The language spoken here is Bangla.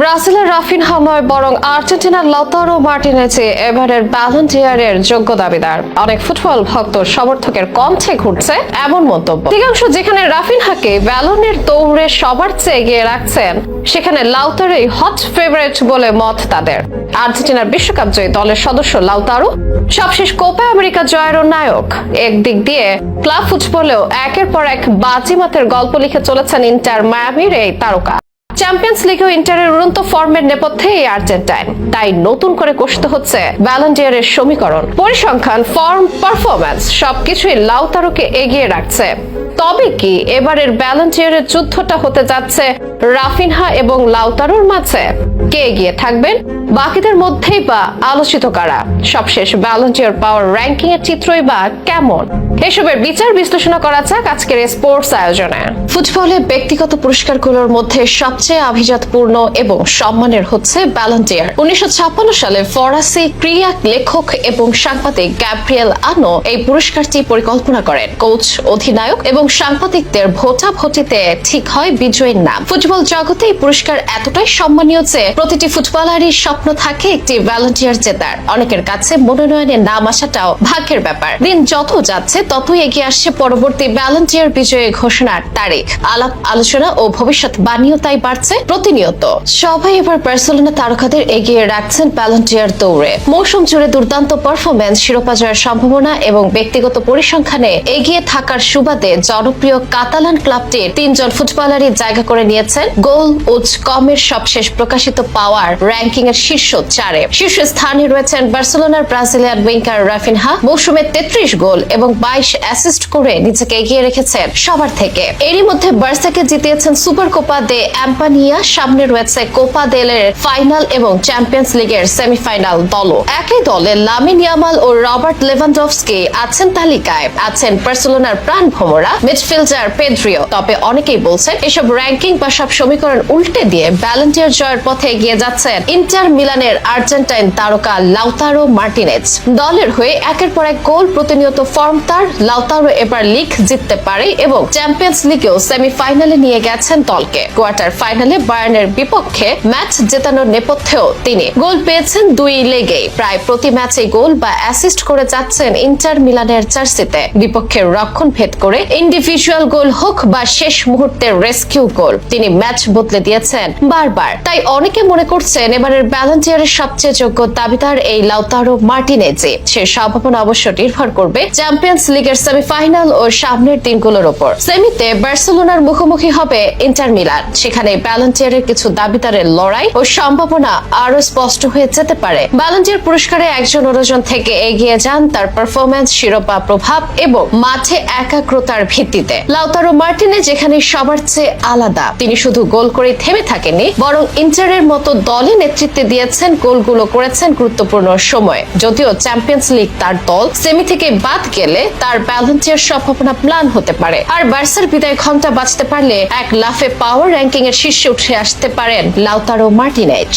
ব্রাজিলের রাফিন হাময় বরং আর্জেন্টিনার লতারো মার্টিনেজে এবারের ব্যালেন্টিয়ারের যোগ্য দাবিদার। অনেক ফুটবল ভক্ত সমর্থকের কণ্ঠে ঘুরছে এমন মন্তব্য। অধিকাংশ যেখানে রাফিনহাকে ব্যালনের দৌড়ে সবার চেয়ে এগিয়ে রাখছেন, সেখানে লাউতারোই হট ফেভারিট বলে মত তাদের। আর্জেন্টিনার বিশ্বকাপ জয়ী দলের সদস্য লাউতারো সবশেষ কোপা আমেরিকা জয়েরও নায়ক। একদিক দিয়ে ক্লাব ফুটবলেও একের পর এক বাজিমাতের গল্প লিখে চলেছেন ইন্টার মায়ামির এই তারকা। চ্যাম্পিয়ন্স লিগেও ইন্টারের উড়ন্ত ফর্মের নেপথ্যে এই আর্জেন্টাইন তাই নতুন করে কষতে হচ্ছে ভ্যালেন্টিয়ারের সমীকরণ। পরিসংখ্যান ফর্ম পারফরম্যান্স সবকিছুই লাউতারুকে এগিয়ে রাখছে। তবে কি এবারের ভ্যালেন্টিয়ারের যুদ্ধটা হতে যাচ্ছে রাফিনহা এবং লাউতারোর মাঝে? কে এগিয়ে থাকবেন? বাকিদের মধ্যেই বা আলোচিত কারা? সবশেষ ভ্যালেন্টিয়ার পাওয়ার র্যাঙ্কিং এর চিত্রই বা কেমন? এসবের বিচার বিশ্লেষণা করা যাক আজকের স্পোর্টস আয়োজনে। ফুটবলে ব্যক্তিগত পুরস্কারগুলোর মধ্যে সবচেয়ে আভিজাতপূর্ণ এবং সম্মানের হচ্ছে ভ্যালেন্টিয়ার উনিশশো সালে ফরাসি ক্রিয়া লেখক এবং সাংবাদিক গ্যাব্রিয়েল আনো এই পুরস্কারটি পরিকল্পনা করেন। কোচ, অধিনায়ক এবং সাংবাদিকদের ভোটাভুটিতে ঠিক হয় বিজয়ীর নাম। ফুটবল জগতে এই পুরস্কার এতটাই সম্মানীয় যে প্রতিটি ফুটবলারই স্বপ্ন থাকে একটি ভ্যালেন্টিয়ার জেতার। অনেকের কাছে মনোনয়নের নাম আসাটাও ভাগ্যের ব্যাপার। দিন যত যাচ্ছে, ততই এগিয়ে আসছে পরবর্তী ভ্যালেন্টিয়ার বিজয়ী ঘোষণার তারিখ। আলাপ, আলোচনা ও ভবিষ্যৎ বাণীও তাই বাড়ছে প্রতিনিয়ত। সবাই এবার বার্সেলোনা তারকাদের এগিয়ে রাখছেন ভ্যালেন্টিয়ার দৌড়ে। মৌসুম জুড়ে দুর্দান্ত পারফরমেন্স শিরোপা জয়ের সম্ভাবনা এবং ব্যক্তিগত পরিসংখ্যানে এগিয়ে থাকার সুবাদে জনপ্রিয় কাতালান ক্লাবটির তিনজন ফুটবলারই জায়গা করে নিয়েছেন। গোল ও কমের সবশেষ প্রকাশিত পাওয়ার র্যাঙ্কিং এর শীর্ষ চারে। শীর্ষ স্থানে রয়েছেন বার্সেলোনার ব্রাজিলিয়ান উইঙ্কার রাফিনহা। মৌসুমে তেত্রিশ গোল এবং বাইশ অ্যাসিস্ট করে নিজেকে এগিয়ে রেখেছেন সবার থেকে। এরই মধ্যে বার্সাকে জিতিয়েছেন সুপার কোপা দে অ্যাম্পানিয়া। সামনে রয়েছে কোপা দেলের ফাইনাল এবং চ্যাম্পিয়ন্স লিগের সেমিফাইনাল দলও। একই দলে লামিন ইয়ামাল ও রবার্ট লেভানডভস্কি আছেন তালিকায়। আছেন বার্সেলোনার প্রাণ ভোমরা মিডফিল্ডার পেড্রিও তবে অনেকেই বলছেন এসব র্যাঙ্কিং বা সব সমীকরণ উল্টে দিয়ে ভ্যালেন্টিয়ার জয়ের পথে এগিয়ে যাচ্ছেন। ইন্টার মিলানের আর্জেন্টাইন তারকা লাউতারো মার্টিনেজ দলের হয়ে একের পর এক গোল প্রতিনিয়ত ফর্ম তার। লাউতারো এবার লিগ জিততে পারে এবং চ্যাম্পিয়ন্স লিগেও সেমিফাইনালে নিয়ে গেছেন দলকে। কোয়ার্টার ফাইনালে বায়ার্নের বিপক্ষে ম্যাচ জেতানোর নেপথ্যেও তিনি গোল পেয়েছেন দুই লেগেই প্রায় প্রতি ম্যাচে গোল বা অ্যাসিস্ট করে যাচ্ছেন ইন্টার মিলানের জার্সিতে বিপক্ষের রক্ষণ ভেদ করে ইন্ডিভিজুয়াল গোল হোক বা শেষ মুহূর্তের রেস্কিউ গোল তিনি ম্যাচ বদলে দিয়েছেন বারবার। তাই অনেকে মনে করছেন এবারের ব্যালেন্টিয়ারের সবচেয়ে যোগ্য দাবিদার এই লাউতারো মার্টিনেজে সে সম্ভাবনা অবশ্য নির্ভর করবে চ্যাম্পিয়ন্স লিগের সেমিফাইনাল ও সামনের দিনগুলোর ওপর। সেমিতে বার্সেলোনার মুখোমুখি হবে ইন্টার মিলান সেখানে ব্যালেন্টিয়ারের কিছু দাবিদারের লড়াই ও সম্ভাবনা আরও স্পষ্ট হয়ে যেতে পারে। ব্যালেন্টিয়ার পুরস্কারে একজন অন্যজন থেকে এগিয়ে যান, তার পারফরমেন্স শিরোপা, প্রভাব এবং মাঠে একাগ্রতার ভিত্তিতে। লাউতারো মার্টিনে যেখানে সবার চেয়ে আলাদা, তিনি শুধু গোল করে থেমে থাকেননি, বরং ইন্টারের মতো দলে নেতৃত্বে দিয়েছেন, গোলগুলো করেছেন গুরুত্বপূর্ণ সময়। যদিও চ্যাম্পিয়ন্স লিগ তার দল সেমি থেকে বাদ গেলে তার ব্যালেন্টিয়ার সম্ভাবনা প্লান হতে পারে। আর বার্সার বিদায় ঘণ্টা বাঁচতে পারলে এক লাফে পাওয়ার র্যাঙ্কিং এর শীর্ষে উঠে আসতে পারেন লাউতারো মার্টিনেজ।